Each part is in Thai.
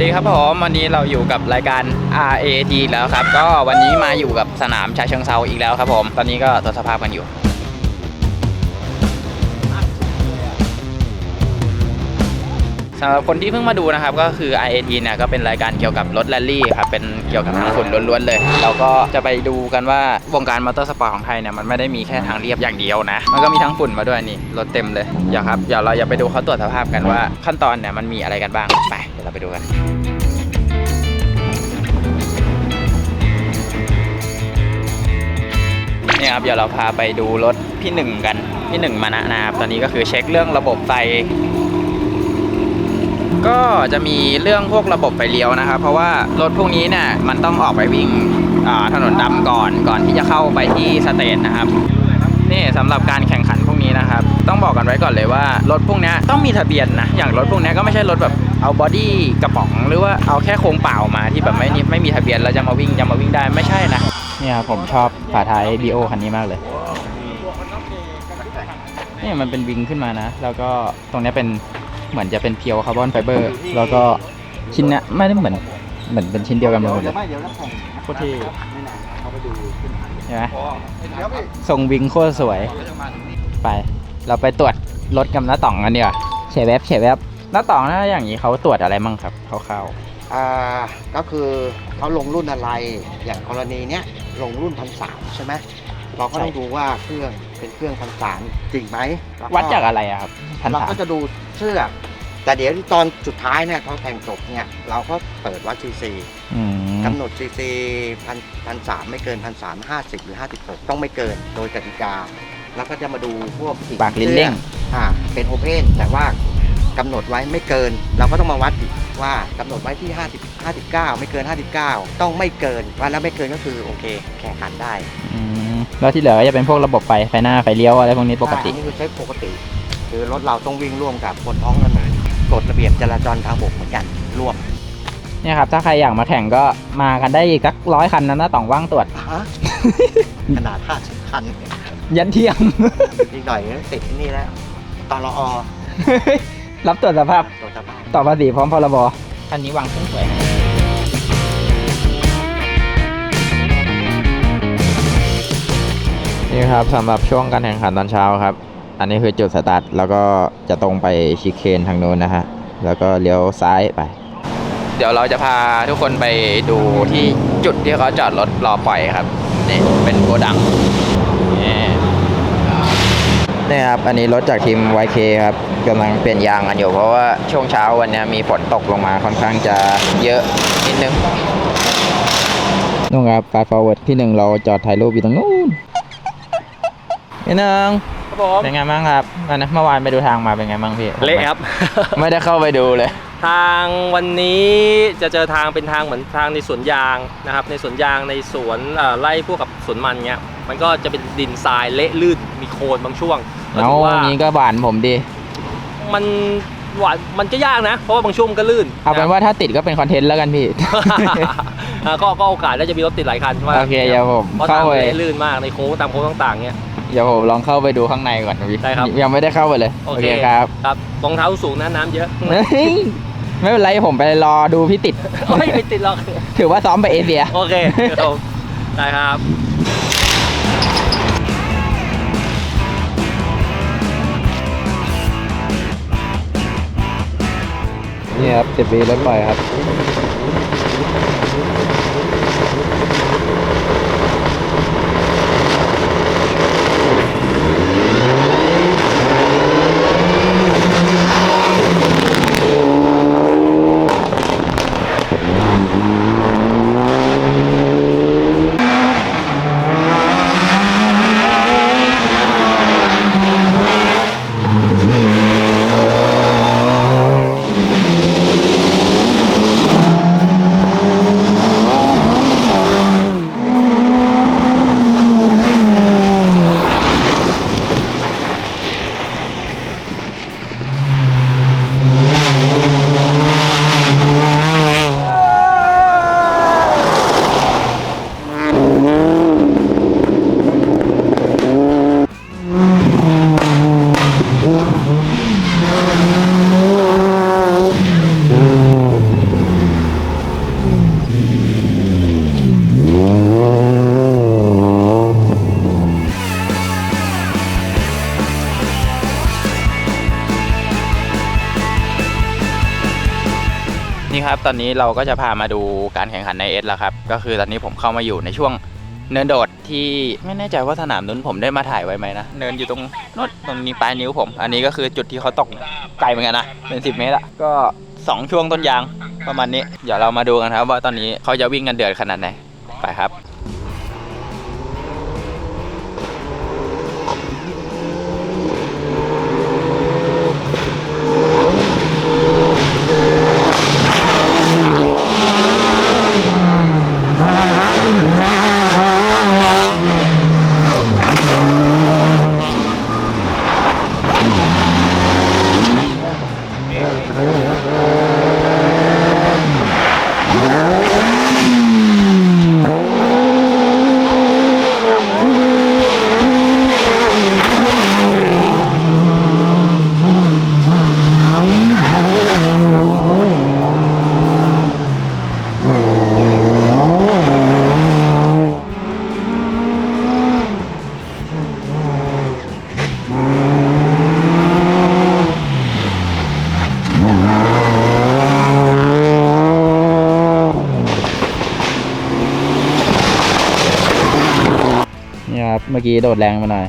วัสดีครับผมวันนี้เราอยู่กับรายการ RAT แล้วครับ ก็วันนี้มาอยู่กับสนามชาเชิงเซาอีกแล้วครับผม ตอนนี้ก็ตรวจสภาพกันอยู่ สำหรับคนที่เพิ่งมาดูนะครับ ก็คือ RAT เนี่ยก็เป็นรายการเกี่ยวกับรถแรลลี่ครับ เป็นเกี่ยวกับทางฝุ่นล้วนๆเลย เราก็จะไปดูกันว่าวงการมอเตอร์สปอร์ตของไทยเนี่ยมันไม่ได้มีแค่ทางเรียบอย่างเดียวนะ มันก็มีทั้งฝุ่นมาด้วยนี่รถเต็มเลยอย่าครับเดี๋ยวเราจะไปดูเขาตรวจสภาพกันว่าขั้นตอนเนี่ยมันมีอะไรกันบ้างไป ดี๋ยวเราไปดูกันเนี่ยครับเดี๋ยวเราพาไปดูรถพี่หนึ่งกันพี่หนึ่งมานะนะครับตอนนี้ก็คือเช็คเรื่องระบบไฟ ก็จะมีเรื่องพวกระบบไฟเลี้ยวนะครับ เพราะว่ารถพวกนี้เนี่ยมันต้องออกไปวิ่งถนนดำก่อนก่อนที่จะเข้าไปที่สเตจนะครับนี่สำหรับการแข่งขันพวกนี้นะครับ ต้องบอกกันไว้ก่อนเลยว่ารถพวกนี้ต้องมีทะเบียนนะอย่างรถพวกนี้ก็ไม่ใช่รถแบบ เอาบอดี้กระป๋องหรือว่าเอาแค่โครงเปล่ามาที่แบบไม่ไม่มีทะเบียนแล้วจะมาวิ่งจะมาวิ่งได้ไม่ใช่นะเนี่ยครับผมชอบฝาท้ายบีโอคันนี้มากเลยนี่มันเป็นวิงขึ้นมานะ แล้วก็ตรงนี้เป็นเหมือนจะเป็นเพียวคาร์บอนไฟเบอร์ แล้วก็ชิ้นนี้ไม่ได้เหมือนเหมือนเป็นชิ้นเดียวกันหมดเลยไม่เดี๋ยวน้ำแข็งโคตรเท่ไม่นานเขาไปดูขึ้นใช่ไหมเดี๋ยวพี่ทรงวิงโคตรสวย ไป เราไปตรวจรถกับน้าต่องกันเดีกว่าเฉยแวบเฉยแวบ น้าต่องนะอย่างนี้เขาตรวจอะไรมั่งครับคร่าวอ่าก็คือเขาลงรุ่นอะไร อย่างกรณีเนี้ยลงรุ่นพันสามใช่ไหมเราก็ต้องดูว่าเครื่องเป็นเครื่องพันสามจริงไหมแล้ๆวัดจากอะไรอะครับพันเราสามก็จะดูเชือกแต่เดี๋ยวตอนสุดท้ายเนี่ยเขาแต่งจบเนี่ยเราก็เปิดวัดซีซีอืมกำหนดซีซีพันพันสามไม่เกินพันสามห้าสิบหรือห้าสิบหกต้องไม่เกินโดยกติกา แล้วก็จะมาดูพวกอีปากลิ้นเร่ง อ่าเป็นโอเพนแต่ว่า กำหนดไว้ไม่เกิน เราก็ต้องมาวัดอีกว่ากำหนดไว้ที่ 50 59 ไม่เกิน 59 ต้องไม่เกินวันแล้วไม่เกินก็คือโอเค แข่งขันได้อืมแล้วที่เหลือก็จะเป็นพวกระบบไฟไฟหน้าไฟเลี้ยวอะไรพวกนี้ปกติอ่านี่คือใช้ปกติ คือรถเราต้องวิ่งร่วมกับบนท้องถนนกฎระเบียบจราจรทางบกเหมือนกันร่วมเนี่ยครับถ้าใครอยากมาแข่งก็มากันได้อีกสักร้อยคันนะน้าต่องว่างตรวจฮะขนาด50คัน ยันเที่ยงอีกหน่อยก็ติดที่นี่แล้วตลอ รับตรวจสภาพตัวสภาพต่อภาษีพร้อมพรบคันนี้วางเครื่องสวยนี่ครับสำหรับช่วงการแข่งขันตอนเช้าครับ อันนี้คือจุดสตาร์ทแล้วก็จะตรงไปชิคเคนทางโน้นนะฮะ แล้วก็เลี้ยวซ้ายไป เดี๋ยวเราจะพาทุกคนไปดูที่จุดที่เขาจอดรถรอปล่อยครับ นี่เป็นโกดังนี่ นี่ครับ อันนี้รถจากทีม YK ครับกำลังเปลี่ยนยางกันอยู่ เพราะว่าช่วงเช้าวันนี้มีฝนตกลงมาค่อนข้างจะเยอะนิดนึงนู่นครับ fast forward ที่หนึ่งเราจอดถ่ายรูปอยู่ตรงนู้นพี่หนึ่งครับผมเป็นไงบ้างครับอันนะเมื่อวานไปดูทางมาเป็นไงบ้างพี่เละครับ ไม่ได้เข้าไปดูเลย ทางวันนี้จะเจอทางเป็นทางเหมือนทางในสวนยางนะครับ ในสวนยางในสวนเอ่อไร่พวกกับสวนมันเงี้ยมันก็จะเป็นดินทรายเละลื่นมีโคลนบางช่วงก็เอาถือว่างี้ก็บานผมดี มันหวานมันก็ยากนะ เพราะว่าบางช่วงมันก็ลื่น เอาเป็นว่าถ้าติดก็เป็นคอนเทนต์แล้วกันพี่อ่าก็ก็โอกาสได้จะมีรถติดหลายคันว่าโอเคเดี๋ยวผมเพราะเข้าทางไปเละลื่นมากในโค้งตามโค้งต่างๆเงี้ยเดี๋ยวผมลองเข้าไปดูข้างในก่อนนะพี่ได้ครับยังไม่ได้เข้าไปเลย โอเคครับครับรองเท้าสูงนะน้ำเยอะเฮ้ย ไม่เป็นไรผมไปรอดูพี่ติด ไม่ไม่ติดหรอก ถือว่าซ้อมไปเอเชีย โอเคครับผมได้ครับ นี่ครับสิบปีรถปล่อยครับ ตอนนี้เราก็จะพามาดูการแข่งขันในเอสแล้วครับ ก็คือตอนนี้ผมเข้ามาอยู่ในช่วงเนินโดดที่ไม่แน่ใจว่าสนามนู้นผมได้มาถ่ายไว้ไหมนะ เนินอยู่ตรงนู้นตรงนี้ปลายนิ้วผม อันนี้ก็คือจุดที่เขาตกไกลเหมือนกันนะ เป็น 10 เมตรอะก็ 2 ช่วงต้นยางประมาณนี้ เดี๋ยวเรามาดูกันครับว่าตอนนี้เขาจะวิ่งกันเดือดขนาดไหน ไปครับ มื่อกี้โดดแรงไปหน่อย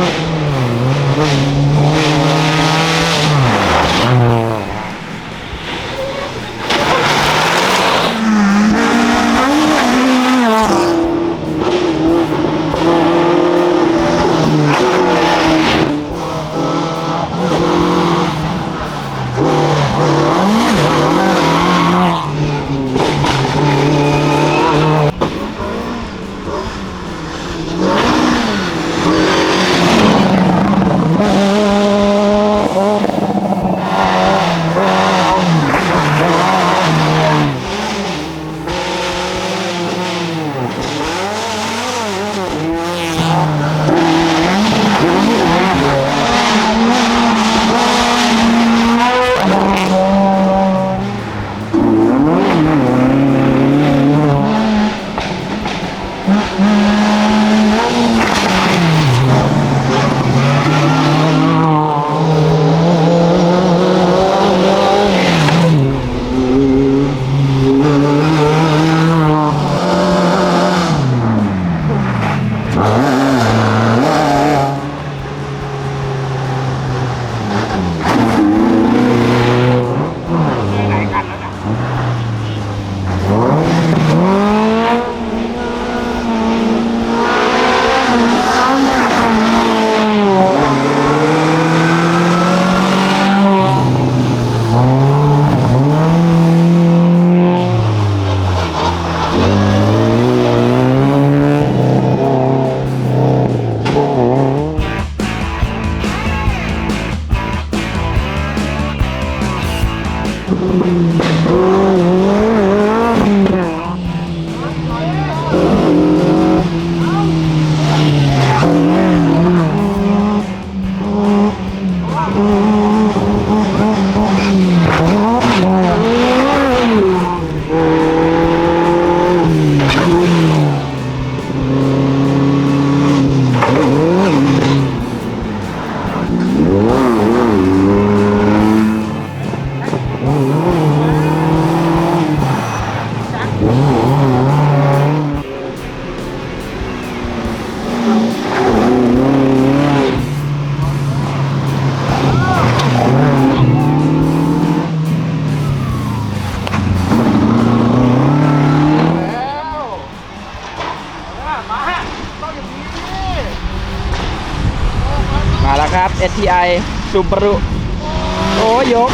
อ STI Subaru โอ้ยก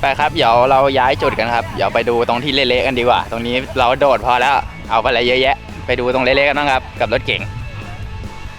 ไปครับ เดี๋ยวเราย้ายจุดกันครับ เดี๋ยวไปดูตรงที่เละๆกันดีกว่า ตรงนี้เราโดดพอแล้ว เอาไปอะไรเยอะแยะ ไปดูตรงเละๆกันบ้างครับ กับรถเก่ง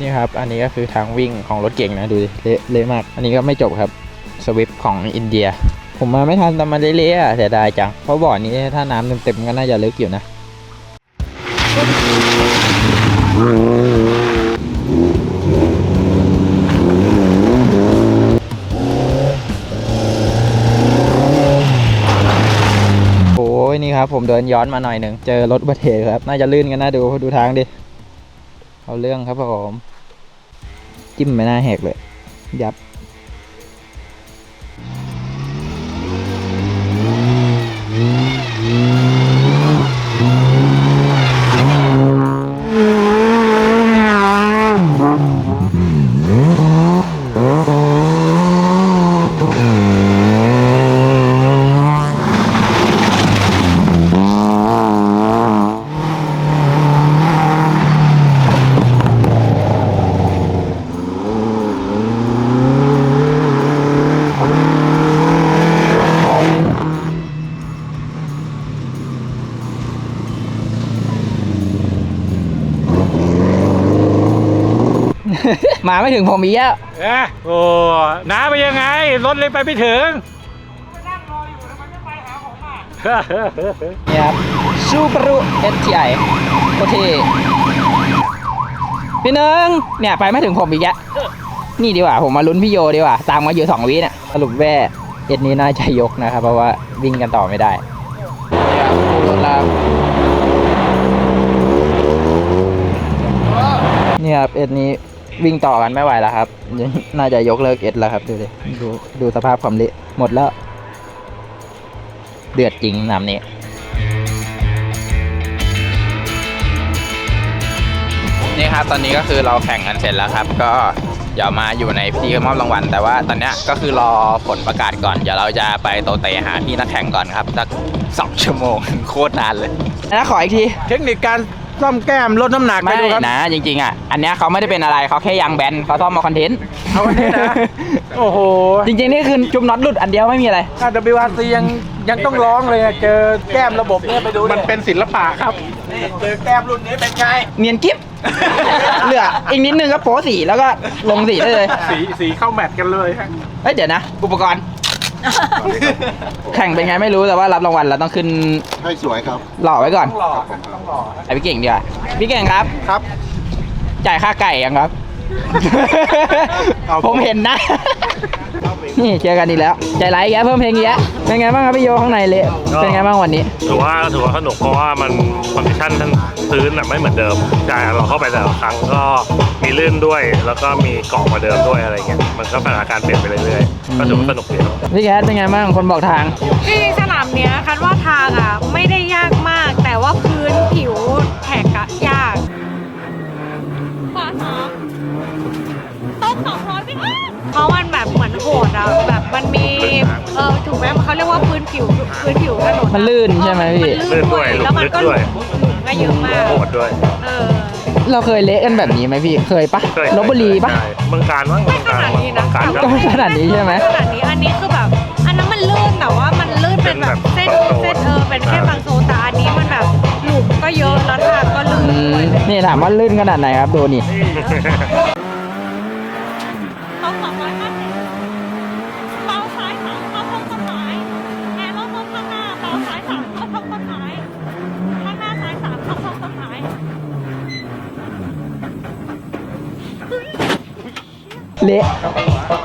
นี่ครับ อันนี้ก็คือทางวิ่งของรถเก่งนะ ดูดิเละเละมาก อันนี้ก็ไม่จบครับ สวิฟของอินเดีย ผมมาไม่ทันแต่มาเละๆเสียดายจัง เพราะบ่อนี้ถ้าน้ำเต็มๆก็น่าจะลึกอยู่นะโอ้ยนี่ครับผมเดินย้อนมาหน่อยหนึ่งเจอรถบัตเหตุครับ น่าจะลื่นกันนะดูดูทางดิ เอาเรื่องครับผม จิ้มไม่น่าแหกเลย ยับ มาไม่ถึงผมอีกแล้วเอ๊ะโอ้น้าไปยังไง รถเลยไปไม่ถึงนี่ครับซูปรุ STI โคตรเท่พี่หนึงเนี่ยไปไม่ถึงผมอีกแล้วนี่ดีกว่าผมมาลุ้นพี่โยดีกว่าตามมาอยู่สองวิเนี่ยสรุปแว่เอ็ดนี้น่าจะยกนะครับ เพราะว่าวิ่งกันต่อไม่ได้นี่ครับรถลาเนี่ยครับเอ็ดนี้ วิ่งต่อกันไม่ไหวแล้วครับ น่าจะยกเลิกเอ็ดแล้วครับดูดิดูดูสภาพความเละหมดแล้ว เดือดจริงน้ำนี้นี่ครับตอนนี้ก็คือเราแข่งกันเสร็จแล้วครับ ก็เดี๋ยวมาอยู่ในพิธีมอบรางวัล แต่ว่าตอนเนี้ยก็คือรอผลประกาศก่อน เดี๋ยวเราจะไปโตเตหาพี่นักแข่งก่อนครับสักสองชั่วโมงโคตรนานเลยนะขออีกที เทคนิคการ ซ่อมแก้มลดน้ำหนักไปไม่ดูครับนะจริงๆอะอันเนี้ยเขาไม่ได้เป็นอะไรเขาแค่ยางแบนเขาซ่อมมาคอนเทนต์เอาอันนี้นะโอ้โหจริงๆนี่คือจุ่มน็อตหลุดอันเดียวไม่มีอะไร ถ้า WRC ยังยังต้องร้องเลยอะเจอแก้มระบบเนี้ยไปดูมันเป็นศิลปะครับเจอแก้มรุ่นนี้เป็นไง เนียนกิ๊บ เหลืออีกนิดนึงก็โป๊สีแล้วก็ลงสีได้เลยสีสีเข้าแมทกันเลยฮะเอ้ยเดี๋ยวนะ อุปกรณ์ แข่งเป็นไงไม่รู้แต่ว่ารับรางวัลเราต้องขึ้นให้สวยครับ หล่อไว้ก่อนต้องหล่อต้องหล่อไอพี่เก่งดีกว่าพี่เก่งครับ ครับ จ่ายค่าไก่ยังครับเอา ผมเห็นนะ นี่เจอกันอีกแล้ว ใจร้ายอีกแล้วเพิ่มเพลงอีกแล้วเป็นไงบ้างครับพี่โยข้างในเละเป็นไงบ้างวันนี้ ถือว่าถือว่าสนุกเพราะว่ามันคอนดิชันทั้งพื้นน่ะไม่เหมือนเดิมใช่เราเข้าไปแต่ละครั้งก็มีลื่นด้วย แล้วก็มีเกาะกว่าเดิมด้วยอะไรเงี้ยมันก็สถานการณ์เปลี่ยนไปเรื่อยๆก็ถือว่าสนุกดีครับ พี่แคทเป็นไงบ้างคนบอกทาง จริงๆสนามเนี้ยคันว่าทางอะไม่ได้ยากมาก แต่ว่าพื้นผิวแท็กอะยากขวาสองต้น สองร้อยไม่เพราะมันแบบเหมือนโหดอะแบบมันมีเออถูกไหมเขาเรียกว่าพื้นผิวพื้นผิวถนนอะมันลื่นใช่ไหมพี่มันลื่นด้วยแล้วมันก็หลุมหลุมก็เยอะมากโหดด้วย เออเราเคยเละกันแบบนี้ไหมพี่ เคยปะเคยลบบุรีปะใช่เมืองการมั้งไม่เมืองขการนาดนี้นะเมืองการแต่ก็ว่าไม่ขนาดนี้ใช่ไหมขนาดนี้อันนี้คือแบบอันนั้นมันลื่นแต่ว่ามันลื่นเป็นแบบเส้นเส้นเออเป็นแค่บางโซนแต่อันนี้มันแบบหลุมก็เยอะแล้วทางก็ลื่นอืด้วยมนี่ถามว่าลื่นขนาดไหนครับดูนี่ เละ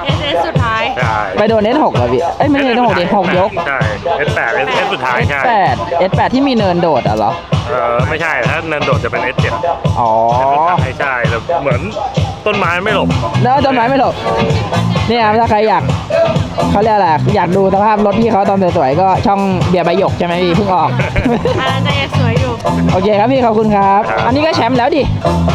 เอสเอสสุดท้าย ใช่ไปโดนเอสหกเหรอพี่ เอ้ยไม่ใช่เอสหกดิหกยกใช่เอสแปดเอสสุดท้ายเอสใช่แปดเอสแปดที่มีเนินโดดอะเหรอ เออไม่ใช่ถ้าเนินโดดจะเป็นเอสเจ็ดอ๋อ ใช่ใช่แต่เหมือนต้นไม้ไม่หลบแล้วต้นไม้ไม่หลบนี่ครับถ้าใครอยากเขาเรียกอะไรอยากดูสภาพรถพี่เขาตอนสวยๆก็ช่องเบียร์ใบหยกใช่ไหมพี่เพิ่งออกอันนั้นจะยังสวยอยู่ โอเคครับพี่ขอบคุณครับ อันนี้ก็แชมป์แล้วดิ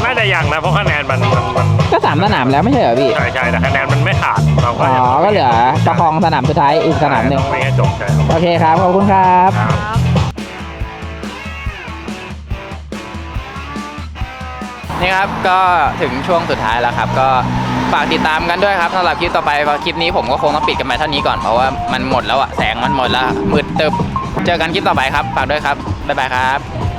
น่าจะยังนะเพราะคะแนนมันมันมันก็สามสนามแล้วไม่ใช่เหรอพี่ ใช่ใช่แต่คะแนนมันไม่ขาดเราก็อ๋อยังก็เหลือประคองสนามสุดท้ายอีกสนามหนึ่งไม่ให้จบใช่โอเคครับขอบคุณครับ ครับ นี่ครับก็ถึงช่วงสุดท้ายแล้วครับ ก็ฝากติดตามกันด้วยครับสำหรับคลิปต่อไปเพราะคลิปนี้ผมก็คงต้องปิดกันไปเท่านี้ก่อนเพราะว่ามันหมดแล้วอะแสงมันหมดแล้วมืดตึบเจอกันคลิปต่อไปครับฝากด้วยครับบ๊ายบายครับ